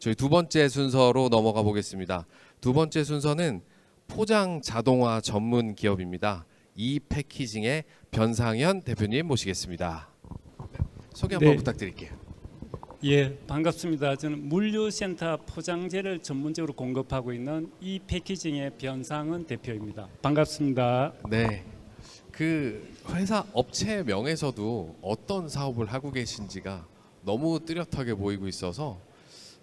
저희 두 번째 순서로 넘어가 보겠습니다. 두 번째 순서는 포장 자동화 전문 기업입니다. 이 패키징의 변상현 대표님 모시겠습니다. 소개 한번 네. 부탁드릴게요. 예, 반갑습니다. 저는 물류센터 포장재를 전문적으로 공급하고 있는 이 패키징의 변상은 대표입니다. 반갑습니다. 네. 그 회사 업체 명에서도 어떤 사업을 하고 계신지가 너무 뚜렷하게 보이고 있어서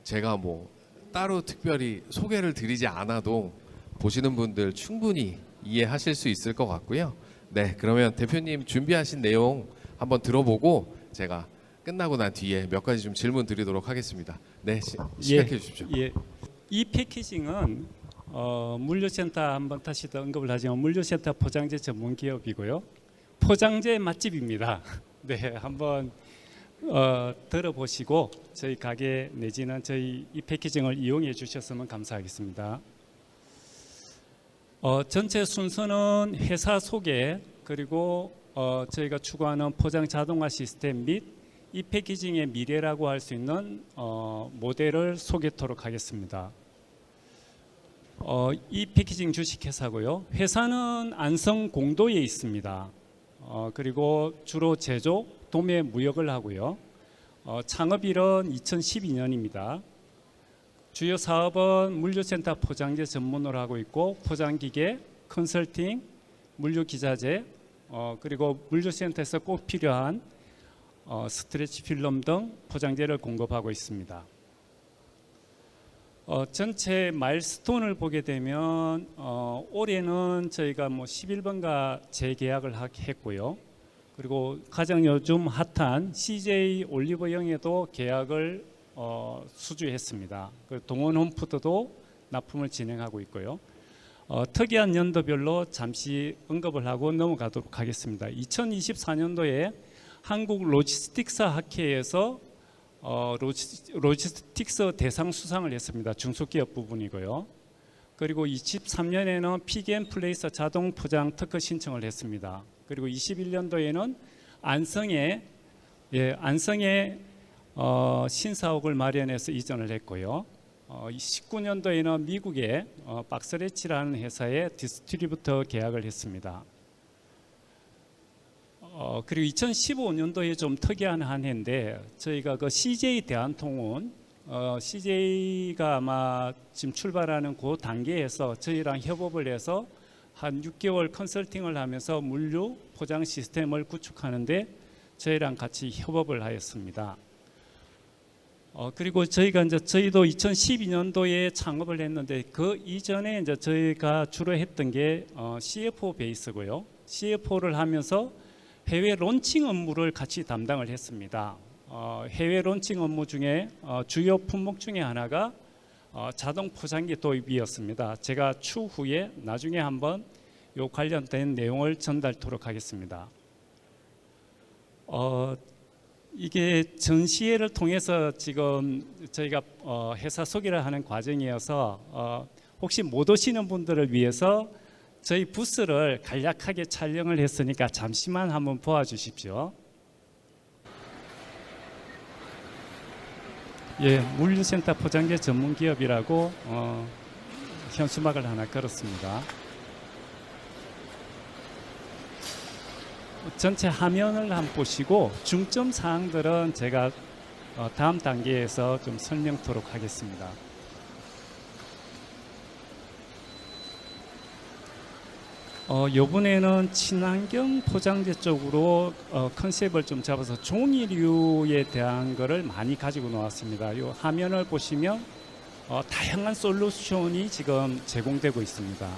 제가 뭐 따로 특별히 소개를 드리지 않아도 보시는 분들 충분히 이해하실 수 있을 것 같고요. 네, 그러면 대표님 준비하신 내용 한번 들어보고 제가 끝나고 난 뒤에 몇 가지 좀 질문 드리도록 하겠습니다. 네, 시, 시작해 주십시오. 예, 이 패키징은 어, 물류센터 한번 다시 더 언급을 하지만 물류센터 포장재 전문 기업이고요. 포장재 맛집입니다. 네, 한번 어, 들어보시고 저희 가게 내지는 저희 이 패키징을 이용해 주셨으면 감사하겠습니다. 어, 전체 순서는 회사 소개 그리고 어, 저희가 추구하는 포장 자동화 시스템 및 이 패키징의 미래라고 할 수 있는 어, 모델을 소개토록 하겠습니다. 어, 이 패키징 주식회사고요. 회사는 안성 공도에 있습니다. 어, 그리고 주로 제조, 도매, 무역을 하고요. 어, 창업일은 2012년입니다. 주요 사업은 물류센터 포장재 전문으로 하고 있고 포장기계, 컨설팅, 물류기자재, 어, 그리고 물류센터에서 꼭 필요한 어, 스트레치 필름 등 포장재를 공급하고 있습니다. 어, 전체 마일스톤을 보게 되면 어, 올해는 저희가 뭐 11번가 재계약을 하- 했고요. 그리고 가장 요즘 핫한 CJ 올리브영에도 계약을 어, 수주했습니다. 그 동원 홈푸드도 납품을 진행하고 있고요. 어, 특이한 연도별로 잠시 언급을 하고 넘어가도록 하겠습니다. 2024년도에 한국 로지스틱스 학회에서 어, 로지, 로지스틱스 대상 수상을 했습니다. 중소기업 부분이고요. 그리고 23년에는 피겐플레이스 자동 포장 특허 신청을 했습니다. 그리고 21년도에는 안성에 예, 안성에 어, 신사옥을 마련해서 이전을 했고요. 어, 19년도에는 미국의 어, 박스레치라는 회사에 디스트리뷰터 계약을 했습니다. 어, 그리고 2015년도에 좀 특이한 한 해인데 저희가 그 CJ 대한통운 어, CJ가 아마 지금 출발하는 그 단계에서 저희랑 협업을 해서 한 6개월 컨설팅을 하면서 물류 포장 시스템을 구축하는데 저희랑 같이 협업을 하였습니다. 어, 그리고 저희가 이제 저희도 2012년도에 창업을 했는데 그 이전에 이제 저희가 주로 했던 게 어, CFO 베이스고요. CFO를 하면서 해외 론칭 업무를 같이 담당을 했습니다. 어, 해외 론칭 업무 중에 어, 주요 품목 중에 하나가 어, 자동 포장기 도입이었습니다. 제가 추후에 나중에 한번 요 관련된 내용을 전달토록 하겠습니다. 어, 이게 전시회를 통해서 지금 저희가 어, 회사 소개를 하는 과정이어서 어, 혹시 못 오시는 분들을 위해서 저희 부스를 간략하게 촬영을 했으니까 잠시만 한번 보아주십시오. 예, 물류센터 포장재 전문 기업이라고 어, 현수막을 하나 걸었습니다. 전체 화면을 한번 보시고 중점 사항들은 제가 어, 다음 단계에서 좀 설명토록 하겠습니다. 어, 이번에는 친환경 포장재 쪽으로 어, 컨셉을 좀 잡아서 종이류에 대한 거를 많이 가지고 나왔습니다. 이 화면을 보시면 어, 다양한 솔루션이 지금 제공되고 있습니다.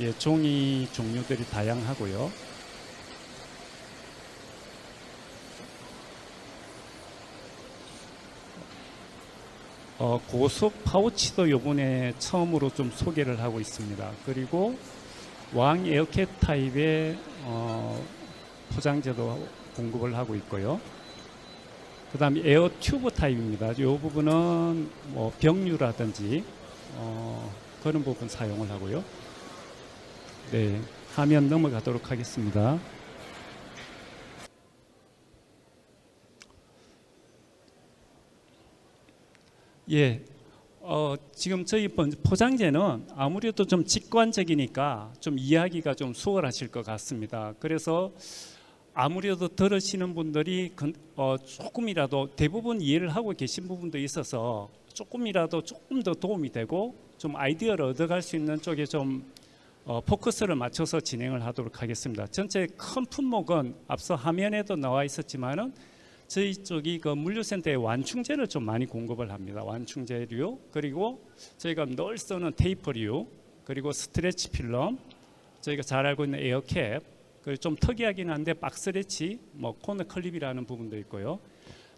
예, 종이 종류들이 다양하고요. 어, 고속 파우치도 요번에 처음으로 좀 소개를 하고 있습니다. 그리고 왕 에어캣 타입의 어, 포장재도 공급을 하고 있고요. 그 다음에 에어 튜브 타입입니다. 이 부분은 뭐 병류라든지 어, 그런 부분 사용을 하고요. 네, 화면 넘어가도록 하겠습니다. 예. 어, 지금 저희 번- 포장재는 아무래도 좀 직관적이니까 좀 이해하기가 좀 수월하실 것 같습니다. 그래서 아무래도 들으시는 분들이 건- 어, 조금이라도 대부분 이해를 하고 계신 부분도 있어서 조금이라도 조금 더 도움이 되고 좀 아이디어를 얻어갈 수 있는 쪽에 좀 어, 포커스를 맞춰서 진행을 하도록 하겠습니다. 전체 큰 품목은 앞서 화면에도 나와 있었지만은 저희 쪽이 그 물류센터에 완충제를 좀 많이 공급을 합니다. 완충제류 그리고 저희가 늘 쓰는 테이프류 그리고 스트레치 필름 저희가 잘 알고 있는 에어캡 그리고 좀 특이하긴 한데 박스레치 뭐 코너 클립이라는 부분도 있고요.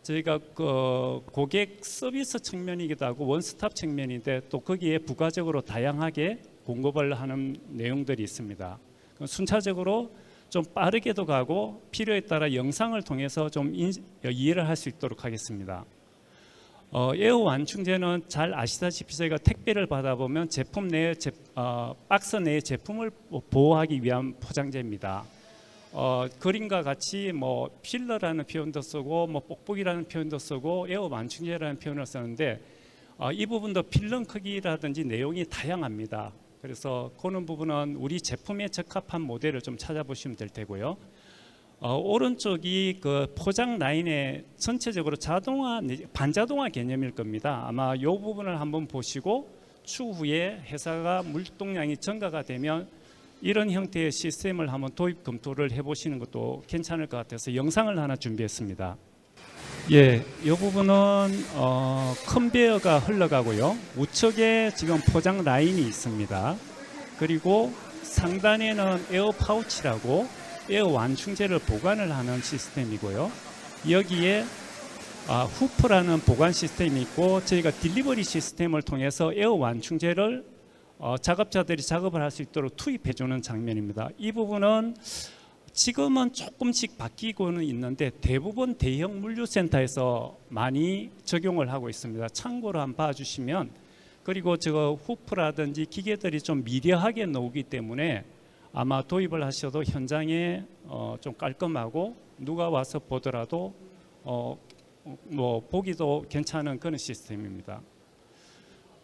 저희가 그 고객 서비스 측면이기도 하고 원스톱 측면인데 또 거기에 부가적으로 다양하게 공급을 하는 내용들이 있습니다. 그 순차적으로 좀 빠르게도 가고 필요에 따라 영상을 통해서 좀 인- 이해를 할 수 있도록 하겠습니다. 어, 에어 완충제는 잘 아시다시피 저희가 택배를 받아보면 제품 내 제, 어, 박스 내 제품을 보호하기 위한 포장재입니다. 어, 그림과 같이 뭐 필러라는 표현도 쓰고 뭐 뽁뽁이라는 표현도 쓰고 에어 완충제라는 표현을 쓰는데 어, 이 부분도 필름 크기라든지 내용이 다양합니다. 그래서 그런 부분은 우리 제품에 적합한 모델을 좀 찾아보시면 될 테고요. 어, 오른쪽이 그 포장 라인의 전체적으로 자동화 내- 반자동화 개념일 겁니다. 아마 이 부분을 한번 보시고 추후에 회사가 물동량이 증가가 되면 이런 형태의 시스템을 한번 도입 검토를 해보시는 것도 괜찮을 것 같아서 영상을 하나 준비했습니다. 예, 이 부분은 어, 컨베어가 흘러가고요. 우측에 지금 포장 라인이 있습니다. 그리고 상단에는 에어 파우치라고 에어 완충제를 보관을 하는 시스템이고요. 여기에 아, 후프라는 보관 시스템이 있고 저희가 딜리버리 시스템을 통해서 에어 완충제를 어, 작업자들이 작업을 할 수 있도록 투입해 주는 장면입니다. 이 부분은 지금은 조금씩 바뀌고는 있는데 대부분 대형 물류센터에서 많이 적용을 하고 있습니다. 참고로 한번 봐주시면 그리고 저 후프라든지 기계들이 좀 미려하게 나오기 때문에 아마 도입을 하셔도 현장에 어, 좀 깔끔하고 누가 와서 보더라도 어, 뭐 보기도 괜찮은 그런 시스템입니다.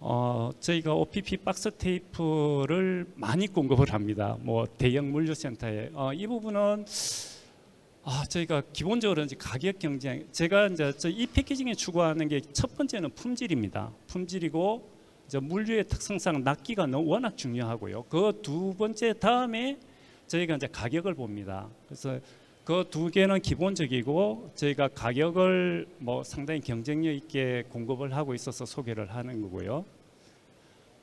어, 저희가 OPP 박스 테이프를 많이 공급을 합니다. 뭐 대형 물류센터에 어, 이 부분은 아, 저희가 기본적으로 이제 가격 경쟁 제가 이제 저이 패키징에 추구하는 게 첫 번째는 품질입니다. 품질이고 이제 물류의 특성상 납기가 너무 워낙 중요하고요. 그 두 번째 다음에 저희가 이제 가격을 봅니다. 그래서 그 두 개는 기본적이고 저희가 가격을 뭐 상당히 경쟁력 있게 공급을 하고 있어서 소개를 하는 거고요.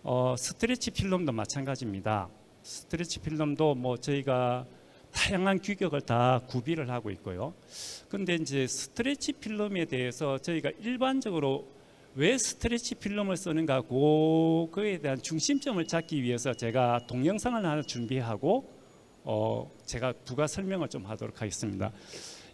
어, 스트레치 필름도 마찬가지입니다. 스트레치 필름도 뭐 저희가 다양한 규격을 다 구비를 하고 있고요. 근데 이제 스트레치 필름에 대해서 저희가 일반적으로 왜 스트레치 필름을 쓰는가 그거에 대한 중심점을 잡기 위해서 제가 동영상을 하나 준비하고 어 제가 부가 설명을 좀 하도록 하겠습니다.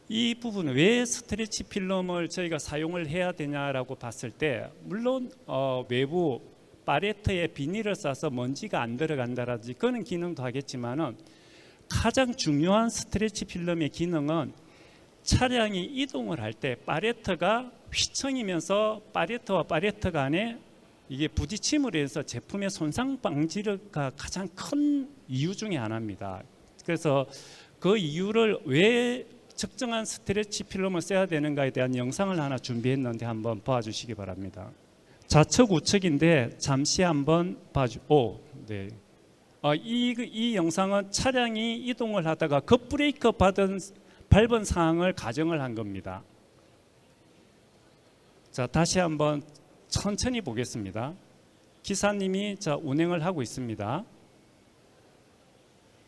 이 부분은 왜 스트레치 필름을 저희가 사용을 해야 되냐라고 봤을 때 물론 어 외부 파레트에 비닐을 싸서 먼지가 안 들어간다라든지 그런 기능도 하겠지만은 가장 중요한 스트레치 필름의 기능은 차량이 이동을 할 때 파레트가 휘청이면서 파레트와 파레트 간에 이게 부딪힘으로 해서 제품의 손상 방지가 가장 큰 이유 중에 하나입니다. 그래서 그 이유를 왜 적정한 스트레치 필름을 써야 되는가에 대한 영상을 하나 준비했는데 한번 봐주시기 바랍니다. 좌측 우측인데 잠시 한번 봐주. 오, 네. 어, 이, 이 영상은 차량이 이동을 하다가 급브레이크 받은 밟은 상황을 가정을 한 겁니다. 자 다시 한번 천천히 보겠습니다. 기사님이 자 운행을 하고 있습니다.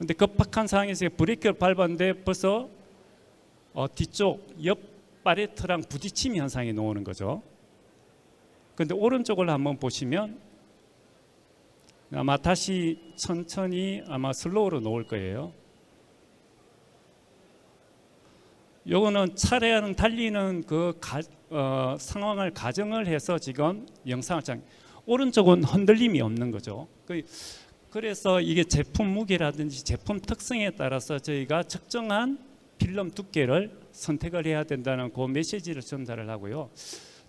근데 급박한 상황에서 브레이크를 밟았는데 벌써 어, 뒤쪽 옆 파레트랑 부딪힘 현상이 나오는 거죠. 근데 오른쪽을 한번 보시면 아마 다시 천천히 아마 슬로우로 놓을 거예요. 요거는 차례랑 달리는 그 가, 어, 상황을 가정을 해서 지금 영상을 장 오른쪽은 흔들림이 없는 거죠. 그, 그래서 이게 제품 무게라든지 제품 특성에 따라서 저희가 적정한 필름 두께를 선택을 해야 된다는 그 메시지를 전달을 하고요.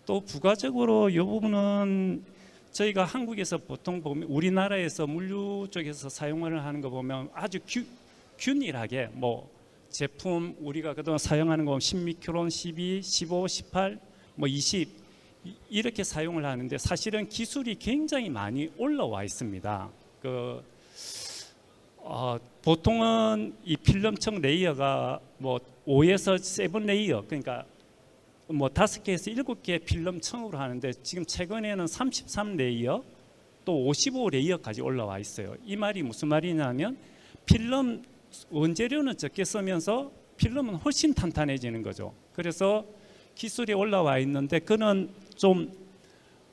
또 부가적으로 이 부분은 저희가 한국에서 보통 보면 우리나라에서 물류 쪽에서 사용을 하는 거 보면 아주 규, 균일하게 뭐 제품 우리가 그동안 사용하는 거 10미크론, 12, 15, 18, 뭐 20 이- 이렇게 사용을 하는데 사실은 기술이 굉장히 많이 올라와 있습니다. 그 어, 보통은 이 필름청 레이어가 뭐 5에서 7 레이어 그러니까 뭐 다섯 개에서 일곱 개 필름청으로 하는데 지금 최근에는 33 레이어 또 55 레이어까지 올라와 있어요. 이 말이 무슨 말이냐면 필름 원재료는 적게 쓰면서 필름은 훨씬 탄탄해지는 거죠. 그래서 기술이 올라와 있는데 그는 좀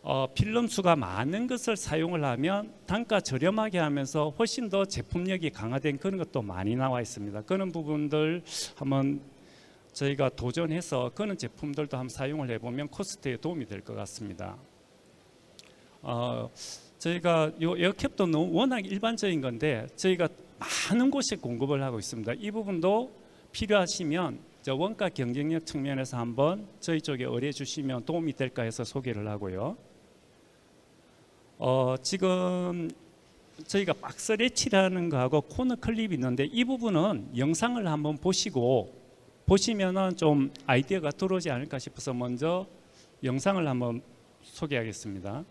어, 필름 수가 많은 것을 사용을 하면 단가 저렴하게 하면서 훨씬 더 제품력이 강화된 그런 것도 많이 나와 있습니다. 그런 부분들 한번 저희가 도전해서 그런 제품들도 한번 사용을 해보면 코스트에 도움이 될 것 같습니다. 어, 저희가 요 에어캡도 너무 워낙 일반적인 건데 저희가 많은 곳에 공급을 하고 있습니다. 이 부분도 필요하시면 저 원가 경쟁력 측면에서 한번 저희 쪽에 의뢰 주시면 도움이 될까 해서 소개를 하고요. 어, 지금 저희가 박스 레치라는 거하고 코너 클립이 있는데 이 부분은 영상을 한번 보시고 보시면은 좀 아이디어가 들어오지 않을까 싶어서 먼저 영상을 한번 소개하겠습니다.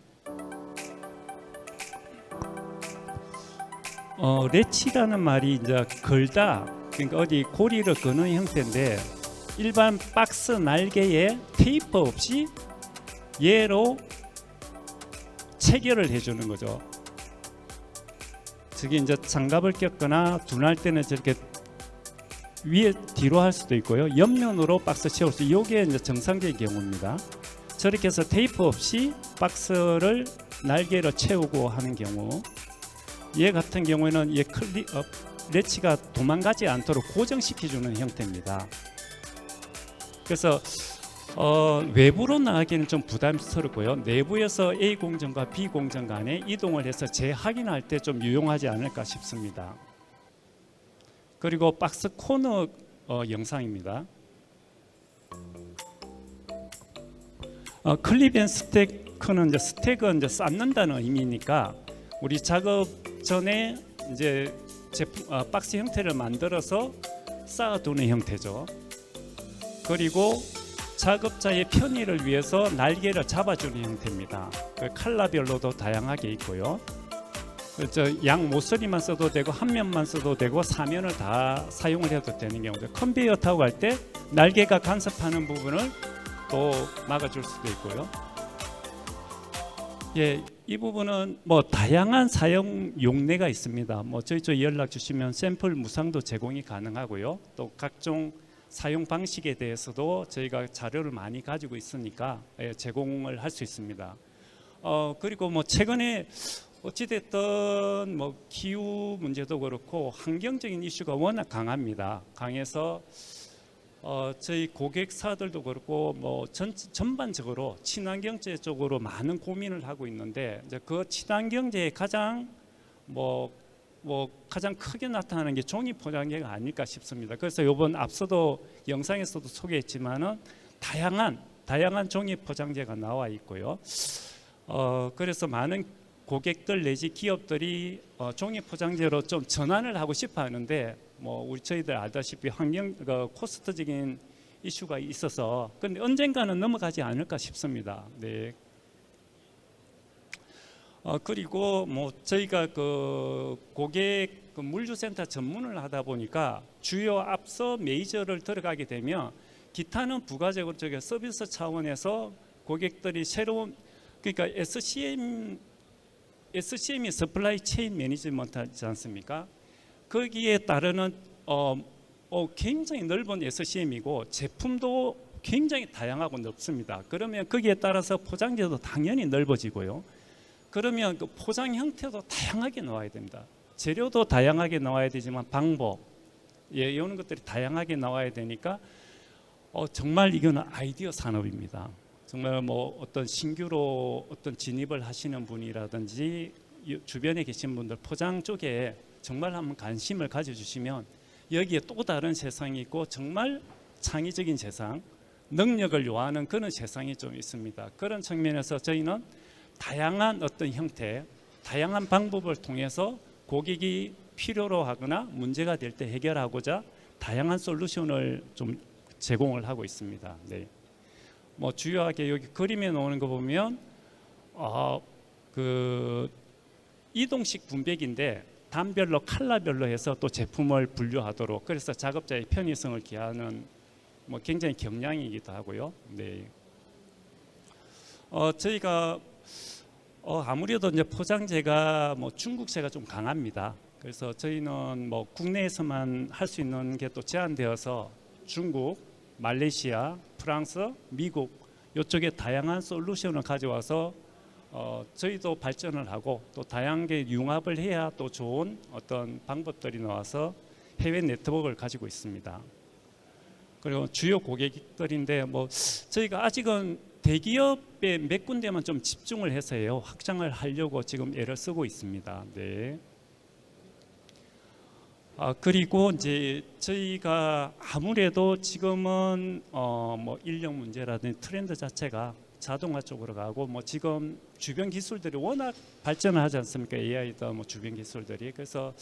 어, 레치라는 말이 이제 걸다 그러니까 어디 고리를 거는 형태인데 일반 박스 날개에 테이프 없이 얘로 체결을 해주는 거죠. 저기 이제 장갑을 꼈거나 둔할 때는 저렇게 위에 뒤로 할 수도 있고요. 옆면으로 박스 채울 수. 이게 이제 정상적인 경우입니다. 저렇게 해서 테이프 없이 박스를 날개로 채우고 하는 경우. 얘 같은 경우에는 얘 클리 어, 레치가 도망가지 않도록 고정시켜 주는 형태입니다. 그래서 어, 외부로 나가기는 좀 부담스럽고요. 내부에서 A 공정과 B 공정 간에 이동을 해서 재확인할 때 좀 유용하지 않을까 싶습니다. 그리고 박스 코너 어, 영상입니다. 어, 클립 앤 스테크는 이제 스택은 이제 쌓는다는 의미니까 우리 작업 전에 이제 제품 어, 박스 형태를 만들어서 쌓아두는 형태죠. 그리고 작업자의 편의를 위해서 날개를 잡아주는 형태입니다. 그 칼라별로도 다양하게 있고요. 저양 모서리만 써도 되고 한 면만 써도 되고 사면을 다 사용을 해도 되는 경우도 컨베이어 타고 갈 때 날개가 간섭하는 부분을 또 막아줄 수도 있고요. 예, 이 부분은 뭐 다양한 사용 용례가 있습니다. 뭐 저희 쪽 연락 주시면 샘플 무상도 제공이 가능하고요. 또 각종 사용 방식에 대해서도 저희가 자료를 많이 가지고 있으니까 예, 제공을 할 수 있습니다. 어 그리고 뭐 최근에 어찌됐든 뭐 기후 문제도 그렇고 환경적인 이슈가 워낙 강합니다. 강해서 어, 저희 고객사들도 그렇고 뭐 전, 전반적으로 친환경제 쪽으로 많은 고민을 하고 있는데 이제 그 친환경제의 가장 뭐, 뭐 가장 크게 나타나는 게 종이 포장재가 아닐까 싶습니다. 그래서 이번 앞서도 영상에서도 소개했지만은 다양한 다양한 종이 포장재가 나와 있고요. 어, 그래서 많은 고객들 내지 기업들이 어, 종이 포장재로 좀 전환을 하고 싶어 하는데 뭐 우리 저희들 알다시피 환경 그 코스트적인 이슈가 있어서 근데 언젠가는 넘어가지 않을까 싶습니다. 네. 어, 그리고 뭐 저희가 그 고객 그 물류센터 전문을 하다 보니까 주요 앞서 메이저를 들어가게 되면 기타는 부가적으로 저기 서비스 차원에서 고객들이 새로운 그러니까 SCM SCM이 서플라이 체인 매니지먼트지 않습니까? 거기에 따르는 어, 어, 굉장히 넓은 SCM이고 제품도 굉장히 다양하고 넓습니다. 그러면 거기에 따라서 포장재도 당연히 넓어지고요. 그러면 그 포장 형태도 다양하게 나와야 됩니다. 재료도 다양하게 나와야 되지만 방법, 예, 이런 것들이 다양하게 나와야 되니까 어, 정말 이거는 아이디어 산업입니다. 정말 뭐 어떤 신규로 어떤 진입을 하시는 분이라든지 이 주변에 계신 분들 포장 쪽에 정말 한번 관심을 가져주시면 여기에 또 다른 세상이 있고 정말 창의적인 세상 능력을 요하는 그런 세상이 좀 있습니다. 그런 측면에서 저희는 다양한 어떤 형태, 다양한 방법을 통해서 고객이 필요로 하거나 문제가 될 때 해결하고자 다양한 솔루션을 좀 제공을 하고 있습니다. 네. 뭐 주요하게 여기 그림에 나오는 거 보면 어, 그 이동식 분배기인데 단별로 칼라별로 해서 또 제품을 분류하도록 그래서 작업자의 편의성을 기하는 뭐 굉장히 경량이기도 하고요. 네. 어 저희가 어 아무래도 이제 포장재가 뭐 중국제가 좀 강합니다. 그래서 저희는 뭐 국내에서만 할 수 있는 게 또 제한되어서 중국, 말레이시아, 프랑스, 미국 이쪽에 다양한 솔루션을 가져와서 어, 저희도 발전을 하고 또 다양하게 융합을 해야 또 좋은 어떤 방법들이 나와서 해외 네트워크를 가지고 있습니다. 그리고 주요 고객들인데 뭐 저희가 아직은 대기업에 몇 군데만 좀 집중을 해서요 확장을 하려고 지금 애를 쓰고 있습니다. 네. 아 그리고 이제 저희가 아무래도 지금은 어 뭐 인력 문제라든지 트렌드 자체가 자동화 쪽으로 가고 뭐 지금 주변 기술들이 워낙 발전을 하지 않습니까? AI도 뭐 주변 기술들이 그래서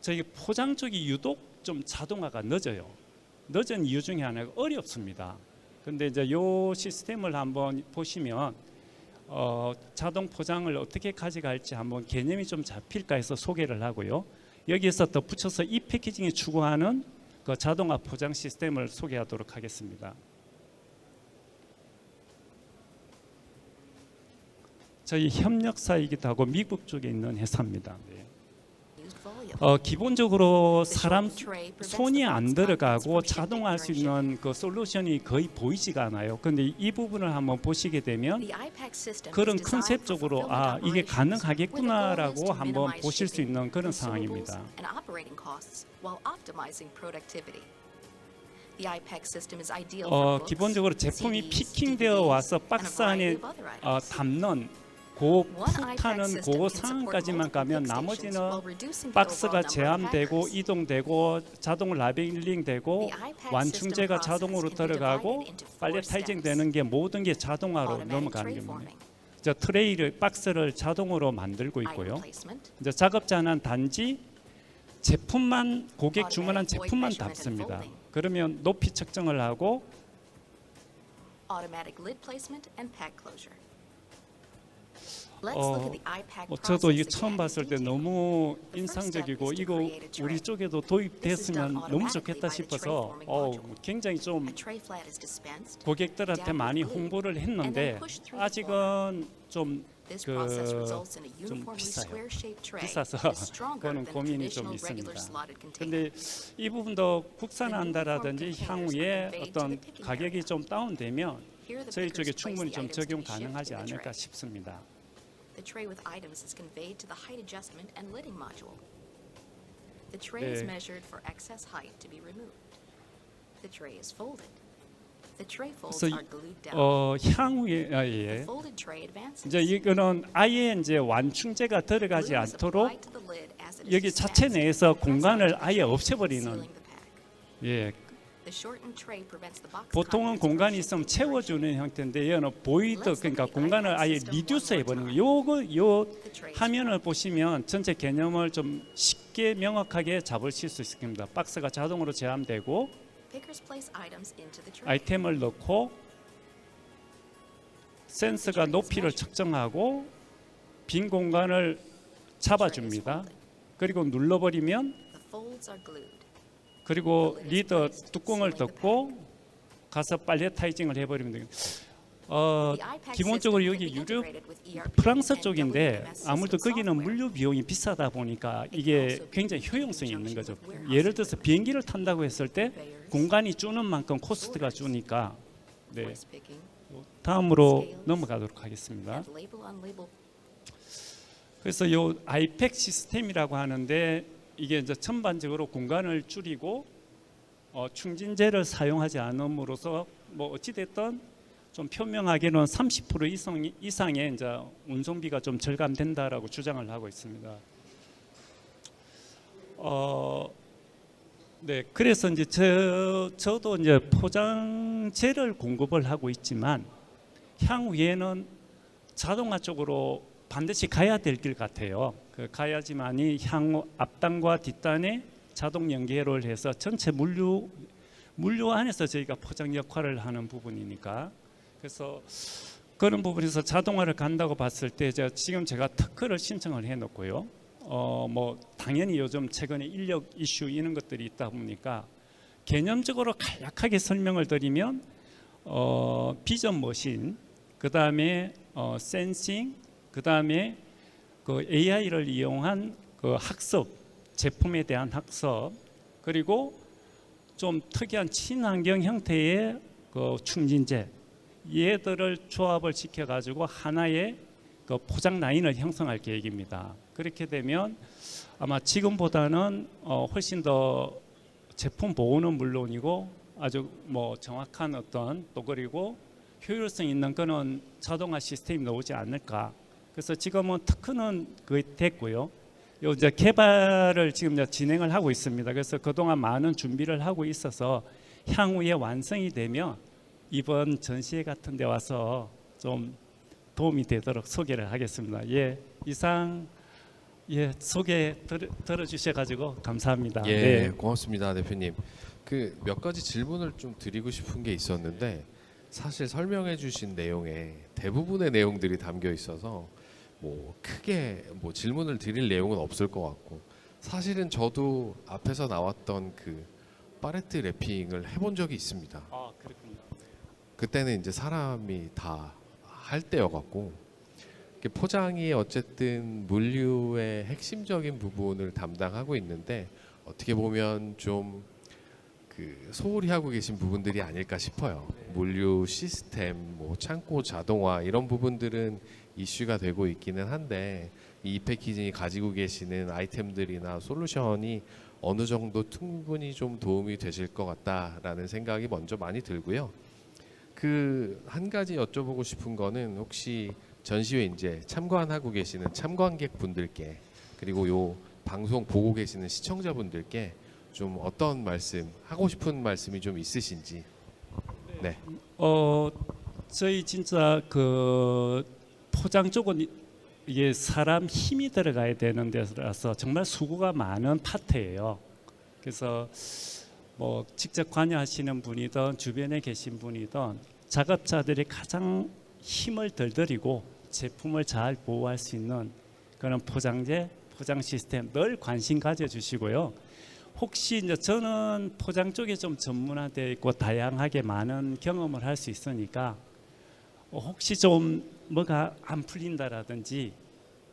저희 포장 쪽이 유독 좀 자동화가 늦어요. 늦은 이유 중에 하나가 어렵습니다. 근데 이제 요 시스템을 한번 보시면 어, 자동 포장을 어떻게 가져갈지 한번 개념이 좀 잡힐까 해서 소개를 하고요. 여기에서 더 붙여서 이 패키징이 추구하는 그 자동화 포장 시스템을 소개하도록 하겠습니다. 저희 협력사이기도 하고 미국 쪽에 있는 회사입니다. 네. 어, 기본적으로 사람 손이 안 들어가고 자동화할 수 있는 그 솔루션이 거의 보이지가 않아요. 근데 이 부분을 한번 보시게 되면 그런 컨셉적으로 아 이게 가능하겠구나라고 한번 보실 수 있는 그런 상황입니다. 어, 기본적으로 제품이 피킹되어 와서 박스 안에 어, 담는 고 풋하는 그 상황까지만 가면 나머지는 박스가 제함되고 이동되고 자동 라벨링되고 완충제가 자동으로 들어가고 팔레타이징 되는 게 모든 게 자동화로 넘어가는 겁니다. 저 트레이를 박스를 자동으로 만들고 있고요. 이제 작업자는 단지 제품만 고객 주문한 제품만 담습니다. 그러면 높이 측정을 하고 automatic lid placement and pack closure. 어, 어, 저도 이게 처음 봤을 때 너무 인상적이고 이거 우리 쪽에도 도입됐으면 너무 좋겠다 싶어서 어, 굉장히 좀 고객들한테 많이 홍보를 했는데 아직은 좀 그, 좀 비싸요. 비싸서 그거는 고민이 좀 있습니다. 근데 이 부분도 국산한다라든지 향후에 어떤 가격이 좀 다운되면 저희 쪽에 충분히 좀 적용 가능하지 않을까 싶습니다. The tray with items is conveyed to the height adjustment and lidding module. The tray is 네. measured for excess height to be removed. The tray is folded. The tray folds 그래서 이- are glued down. 어, 향후에 아, The 예. folded tray advances. 이제 이거는 아예 이제 완충제가 들어가지 Glue is 않도록 applied to the lid as it is 여기 자체 dispensed 내에서 공간을 아예 없애버리는 sealing the pack. 예. The shortened tray prevents the box 보통은 공간이 있으면 채워주는 형태인데 얘는 보이드 그러니까 공간을 아예 리듀스 해버리는 거. 요거 요 화면을 보시면 전체 개념을 좀 쉽게 명확하게 잡으실 수 있습니다. 박스가 자동으로 제함되고. 아이템을 넣고 센서가 높이를 측정하고 빈 공간을 잡아줍니다. 그리고 눌러버리면 그리고 리더 뚜껑을 덮고 가서 팔레타이징을 해버리면 돼요. 어, 기본적으로 여기 유럽 프랑스 쪽인데 아무래도 거기는. 물류 비용이 비싸다 보니까 이게 굉장히 효용성이 있는 거죠. 예를 들어서 비행기를 탄다고 했을 때 공간이 주는 만큼 코스트가 주니까 네. 다음으로 넘어가도록 하겠습니다. 그래서 요 아이팩 시스템이라고 하는데 이게 이제 전반적으로 공간을 줄이고 어, 충진제를 사용하지 않음으로써 뭐 어찌 됐든 좀 표명하기는 30% 이상 이상의 이제 운송비가 좀 절감된다라고 주장을 하고 있습니다. 어, 네, 그래서 이제 저 저도 이제 포장 포장재를 공급을 하고 있지만 향후에는 자동화 쪽으로 반드시 가야 될 길 같아요. 그 가야지만이 향후 앞단과 뒷단에 자동 연계를 해서 전체 물류 물류 안에서 저희가 포장 역할을 하는 부분이니까 그래서 그런 부분에서 자동화를 간다고 봤을 때 제가 지금 제가 특허를 신청을 해놓고요. 어 뭐 당연히 요즘 최근에 인력 이슈 이런 것들이 있다 보니까 개념적으로 간략하게 설명을 드리면 어 비전 머신 그 다음에 어 센싱 그 다음에 그 AI를 이용한 그 학습 제품에 대한 학습 그리고 좀 특이한 친환경 형태의 그 충진제 얘들을 조합을 시켜 가지고 하나의 그 포장 라인을 형성할 계획입니다. 그렇게 되면 아마 지금보다는 어 훨씬 더 제품 보호는 물론이고 아주 뭐 정확한 어떤 또 그리고 효율성 있는 그런 자동화 시스템이 나오지 않을까. 그래서 지금은 특허는 거의 됐고요. 요 이제 개발을 지금 이제 진행을 하고 있습니다. 그래서 그동안 많은 준비를 하고 있어서 향후에 완성이 되면 이번 전시회 같은 데 와서 좀 도움이 되도록 소개를 하겠습니다. 예, 이상 예, 소개 들, 들어주셔 가지고 감사합니다. 예, 네. 고맙습니다, 대표님. 그 몇 가지 질문을 좀 드리고 싶은 게 있었는데 사실 설명해 주신 내용에 대부분의 내용들이 담겨 있어서 뭐 크게 뭐 질문을 드릴 내용은 없을 것 같고 사실은 저도 앞에서 나왔던 그 파레트 랩핑을 해본 적이 있습니다. 아, 그렇군요. 그때는 이제 사람이 다 할 때여갖고 포장이 어쨌든 물류의 핵심적인 부분을 담당하고 있는데 어떻게 보면 좀 그 소홀히 하고 계신 부분들이 아닐까 싶어요. 물류 시스템, 뭐 창고 자동화 이런 부분들은 이슈가 되고 있기는 한데 이 패키징이 가지고 계시는 아이템들이나 솔루션이 어느 정도 충분히 좀 도움이 되실 것 같다라는 생각이 먼저 많이 들고요. 그 한 가지 여쭤보고 싶은 거는 혹시 전시회 이제 참관하고 계시는 참관객 분들께 그리고 요 방송 보고 계시는 시청자분들께 좀 어떤 말씀 하고 싶은 말씀이 좀 있으신지 네 어, 저희 진짜 그 포장 쪽은 이- 이게 사람 힘이 들어가야 되는 데라서 정말 수고가 많은 파트예요. 그래서 뭐 직접 관여하시는 분이든 주변에 계신 분이든 작업자들이 가장 힘을 덜 들이고 제품을 잘 보호할 수 있는 그런 포장재, 포장 시스템 늘 관심 가져주시고요. 혹시 이제 저는 포장 쪽에 좀 전문화되어 있고 다양하게 많은 경험을 할 수 있으니까 어, 혹시 좀 뭐가 안 풀린다라든지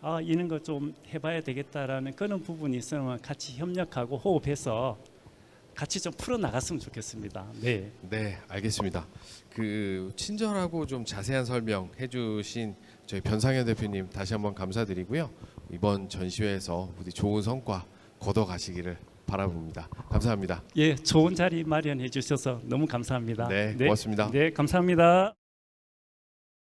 아 이런 거 좀 해봐야 되겠다라는 그런 부분이 있으면 같이 협력하고 호흡해서 같이 좀 풀어 나갔으면 좋겠습니다. 네. 네, 알겠습니다. 그 친절하고 좀 자세한 설명 해 주신 저희 변상현 대표님 다시 한번 감사드리고요. 이번 전시회에서 부디 좋은 성과 거둬 가시기를 바라봅니다. 감사합니다. 예, 좋은 자리 마련해 주셔서 너무 감사합니다. 네, 고맙습니다. 네, 감사합니다.